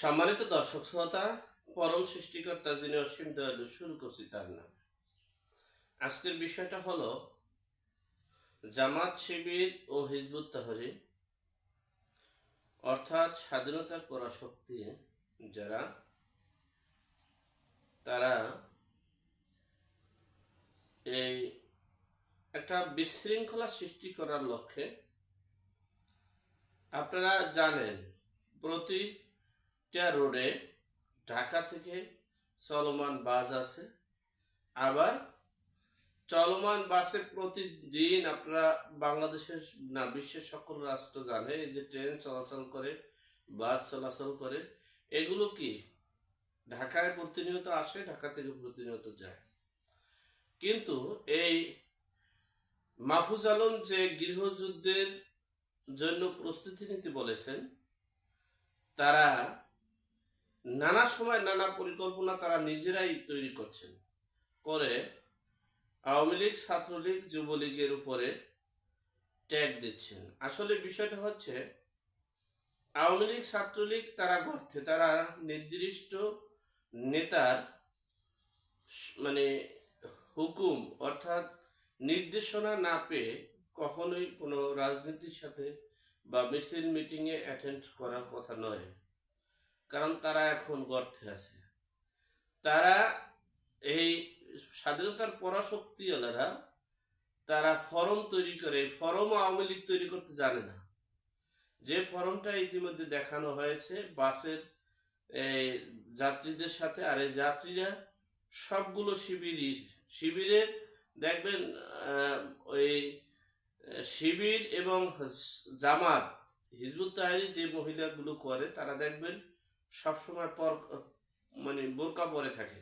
সম্মানিত দর্শক শ্রোতা, পরম সৃষ্টিকর্তা যিনি অসীম দয়ালু শুরু করছি তার নাম। আজকের বিষয়টা হলো, জামাত শিবির ও হিজবুত তাহরি অর্থাৎ স্বাধীনতার পরাশক্তি যারা, তারা এই একটা বিশৃঙ্খলা সৃষ্টি করার লক্ষ্যে, আপনারা জানেন প্রতিটা রোডে ঢাকা থেকে চলমান বাস আছে। আবার চলমান বাসে প্রতিদিন আপনারা বাংলাদেশের না, বিশ্বের সকল রাষ্ট্র জানে যে ট্রেন চলাচল করে, বাস চলাচল করে। এগুলো কি? ঢাকায় প্রতিনিয়ত আসে, ঢাকা থেকে প্রতিনিয়ত যায়। কিন্তু এই মাহফুজ আলম যে গৃহযুদ্ধের জন্য প্রস্তুতি নিতে বলেছেন, তারা নানা সময় নানা পরিকল্পনা তারা নিজেরাই তৈরি করছেন। করে আওয়ামী লীগ, ছাত্রলীগ, যুবলীগের উপরে ট্যাগ দিচ্ছেন। আসলে বিষয়টা হচ্ছে, আওয়ামী লীগ, ছাত্রলীগ তারা গর্থে তারা নির্দিষ্ট নেতার মানে হুকুম অর্থাৎ নির্দেশনা না পেয়ে কখনোই কোনো রাজনীতির সাথে বা মিছিল, মিটিংয়ে অ্যাটেন্ড করার কথা নয়। কারণ তারা এখন গর্তে আছে। তারা এই স্বাধীনতার পরাশক্তিওয়ালারা তারা ফরম তৈরি করে, ফরম আওয়ামী লীগ তৈরি করতে জানে না। যে ফরমটা ইতিমধ্যে দেখানো হয়েছে, বাসের যাত্রীদের সাথে, আর এই যাত্রীরা সবগুলো শিবিরের শিবিরের দেখবেন ওই, শিবির এবং জামাত, হিজবুত তাহারি যে মহিলাগুলো করে, তারা দেখবেন সবসময় পর মানে বোরকা পরে থাকে।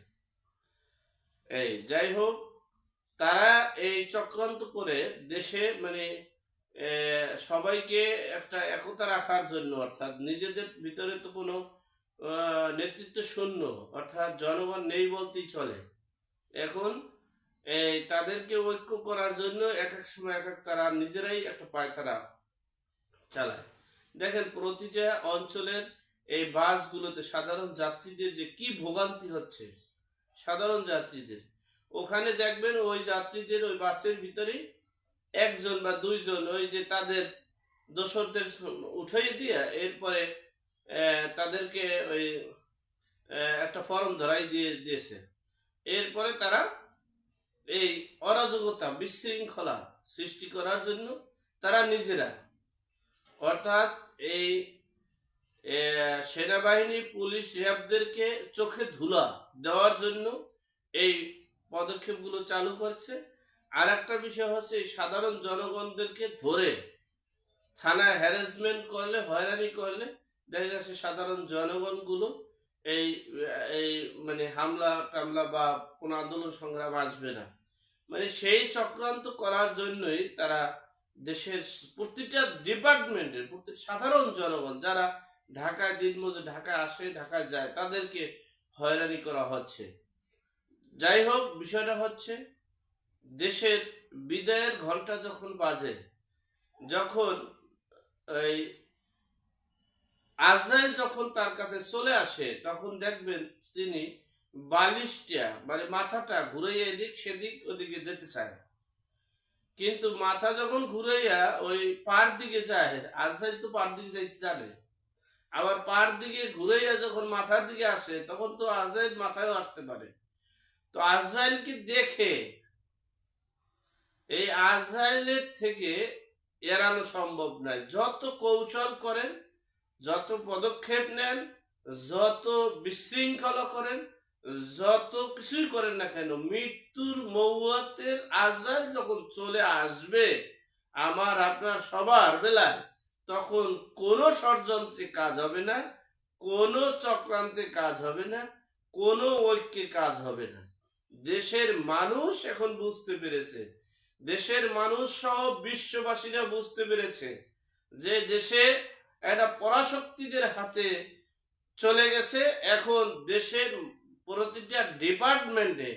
এই, যাই হোক, তারা এই চক্রান্ত করে দেশে মানে সবাইকে একটা একতা রাখার জন্য, অর্থাৎ নিজেদের ভিতরে তো কোনো নেতৃত্ব শূন্য, অর্থাৎ জনগণ নেই বলতেই চলে। এখন এই তাদেরকে ঐক্য করার জন্য এক এক সময় এক এক তারা নিজেরাই একটা পায়তারা চালায়। দেখেন, প্রতিটা অঞ্চলের এই বাসগুলোতে সাধারণ যাত্রীদের যে কি ভোগান্তি হচ্ছে, সাধারণ যাত্রীদের। ওখানে দেখবেন ওই যাত্রীদের ওই বাসের ভিতরেই একজন বা দুইজন ওই যে তাদের দোসরদের উঠাই দিয়ে এরপরে তাদেরকে ওই একটা ফর্ম ধরাই দিয়ে দিয়েছে। এরপরে তারা এই অরাজকতা, বিশৃঙ্খলা সৃষ্টি করার জন্য তারা নিজেরা, অর্থাৎ এই সেনাবাহিনী পুলিশ র্যাবদেরকে চোখে ধুলা দেওয়ার জন্য এই পদক্ষেপগুলো চালু করছে। আর একটা বিষয় হচ্ছে সাধারণ জনগণদেরকে ধরে থানায় হ্যারাসমেন্ট করলে, হয়রানি করলে দেখা যাচ্ছে সাধারণ জনগণগুলো এই এই মানে হামলা টামলা বা কোনো আন্দোলন সংগ্রাম আসবে না। মানে সেই চক্রান্ত করার জন্যই তারা দেশের প্রতিটা ডিপার্টমেন্টের প্রতি সাধারণ জনগণ, যারা ঢাকায় দিনমজুর ঢাকায় আসে, ঢাকায় যায়। তাদেরকে হয়রানি করা হচ্ছে। যাই হোক, বিষয়টা হচ্ছে, দেশের বিদায়ের ঘণ্টা যখন বাজে, যখন এই আজরাইল যখন তার কাছে চলে আসে, তখন দেখবেন তিনি বালিশটা মানে মাথাটা ঘুরাইয়া এদিক সেদিক ওদিকে যেতে চায়। কিন্তু মাথা যখন ঘুরাইয়া ওই পার দিকে যায়, আজরাইল তো পার দিকে যাইতে জানে। আবার পার দিকে ঘুরাইয়া যখন মাথার দিকে আসে, তখন তো আজরাইল মাথায়ও আসতে পারে। তো আজরাইলকে দেখে এই আজরাইলের থেকে এড়ানো সম্ভব নয়। যত কৌশল করেন, যত পদক্ষেপ নেন, যত বিশৃঙ্খলা করেন, যত কিছুই করেন না কেন, মৃত্যুর মৌয়াতের আজরাইল যখন চলে আসবে, আমার আপনার সবার বেলায় তখন কোনো ষড়যন্ত্রে কাজ হবে না, কোনো চক্রান্তে কাজ হবে না, কোনো ঐক্যে কাজ হবে না। দেশের মানুষ এখন বুঝতে পেরেছে, দেশের মানুষ সহ বিশ্ববাসীরা বুঝতে পেরেছে যে দেশে একটা পরাশক্তিদের হাতে চলে গেছে। এখন দেশের প্রতিটা ডিপার্টমেন্টে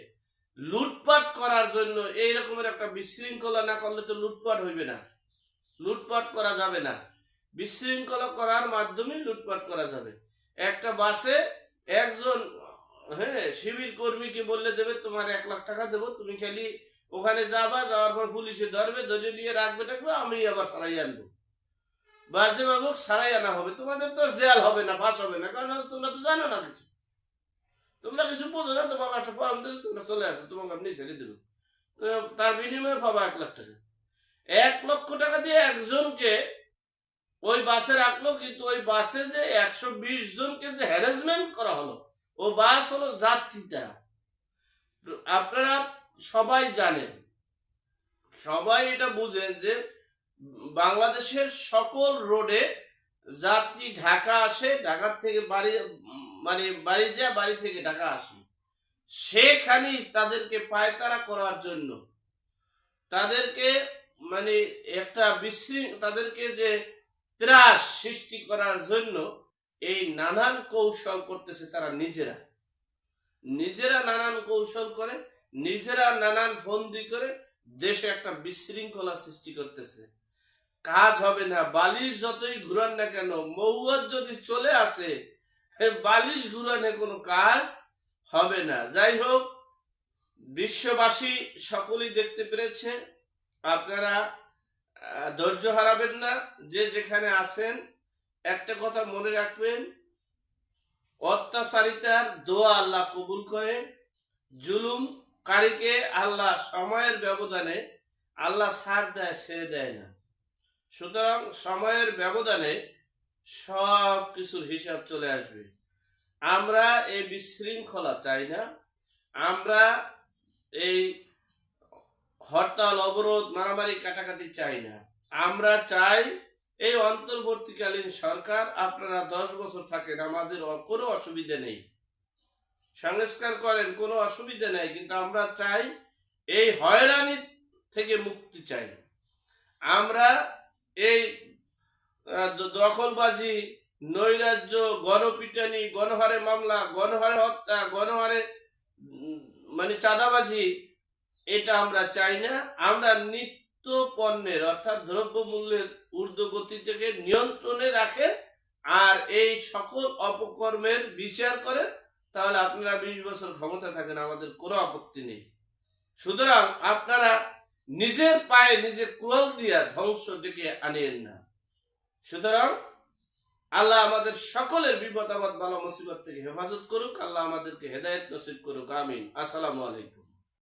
লুটপাট করার জন্য এই রকমের একটা বিশৃঙ্খলা না করলে তো লুটপাট হইবে না। লুটপাট করা যাবে না। বিশৃঙ্খলা করার মাধ্যমে লুটপাট করা যাবে। একটা বাসে একজন হ্যাঁ শিবির কর্মীকে বললে দেবে, তোমার এক লাখ টাকা দেবো, তুমি খালি ওখানে যাবা, যাওয়ার পর পুলিশে ধরবে, ধরে নিয়ে রাখবে টাকবে আমি আবার সারাই আনব। বাজে বাবু সারাই আনা হবে। তোমাদের তো জেল হবে না, ফাঁস হবে না, কারণ তোমরা তো জানো না কিছু। তোমরা কিছু বোঝো না, তোমাকে একটা ফর্ম দিয়েছে, তোমরা চলে আসো, তোমাকে আপনি ছেড়ে দেবে। তো তার বিনিময়ে পাবা এক লাখ টাকা। এক লক্ষ টাকা দিয়ে একজনকে ওই বাসে রাখল, কিন্তু ওই বাসে যে একশো বিশ জনকে যে হ্যারাসমেন্ট করা হলো, ও বাস হলো যাত্রীরা আপনারা সবাই জানেন, সবাই এটা বুঝেন যে বাংলাদেশের সকল রোডে যাত্রী ঢাকা আসে, ঢাকার থেকে বাড়ি মানে বাড়ি যায়, বাড়ি থেকে ঢাকা আসে। সেখানে তাদেরকে পায়তারা করার জন্য, তাদেরকে মানে একটা বিশৃঙ্খ তাদেরকে যে ত্রাস সৃষ্টি করার জন্য এই নানান কৌশল করতেছে তারা নিজেরা। নিজেরা নানান কৌশল করে, নিজেরা নানান ফন্দি করে দেশে একটা বিশৃঙ্খলা সৃষ্টি করতেছে। কাজ হবে না, বালিশ যতই ঘুরান না কেন মৌয়ার যদি চলে আসে বালিশ ঘুরানে কোনো কাজ হবে না। যাই হোক, বিশ্ববাসী সকলেই দেখতে পেরেছে। আপনারা ধৈর্য হারাবেন না। যে যেখানে আছেন, একটা কথা মনে রাখবেন, অত্যাচারিতার দোয়া আল্লাহ কবুল করে জুলুম কারীকে আল্লাহ সময়ের ব্যবধানে আল্লাহ ছাড় দেয়, ছেড়ে দেয় না। সুতরাং সময়ের ব্যবধানে সব কিছুর হিসাব চলে আসবে। আমরা এই বিশৃঙ্খলা চাই না। আমরা এই হরতাল, অবরোধ, মারামারি কাটাকাটি চাই না। আমরা চাই এই অন্তর্বর্তীকালীন সরকার, আপনারা দশ বছর থাকেন, আমাদের কোনো অসুবিধা নেই। সংস্কার করেন, কোনো অসুবিধা নেই, কিন্তু আমরা চাই এই হয়রানি থেকে মুক্তি চাই। আমরা এই দখলবাজি, নৈরাজ্য, গণপিটানি, গণহারে মামলা, গণহারে হত্যা, গণহারে মানে চাঁদাবাজি এটা আমরা চাই না। আমরা নিত্য পণ্যের অর্থাৎ দ্রব্য মূল্যের ঊর্ধ্বগতি থেকে নিয়ন্ত্রণে রাখেন আর এই সকল অপকর্মের বিচার করেন। তাহলে আপনারা বিশ বছর ক্ষমতা থাকেন, আমাদের কোনো আপত্তি নেই। সুতরাং আপনারা নিজের পায়ে নিজে কুড়াল দিয়া ধ্বংস ডেকে আনিয়েন না। সুতরাং আল্লাহ আমাদের সকলের বিপদ আপদ বালা মুসিবত থেকে হেফাজত করুক। আল্লাহ আমাদেরকে হেদায়েত নসিব করুক। আমিন। আসসালামু আলাইকুম।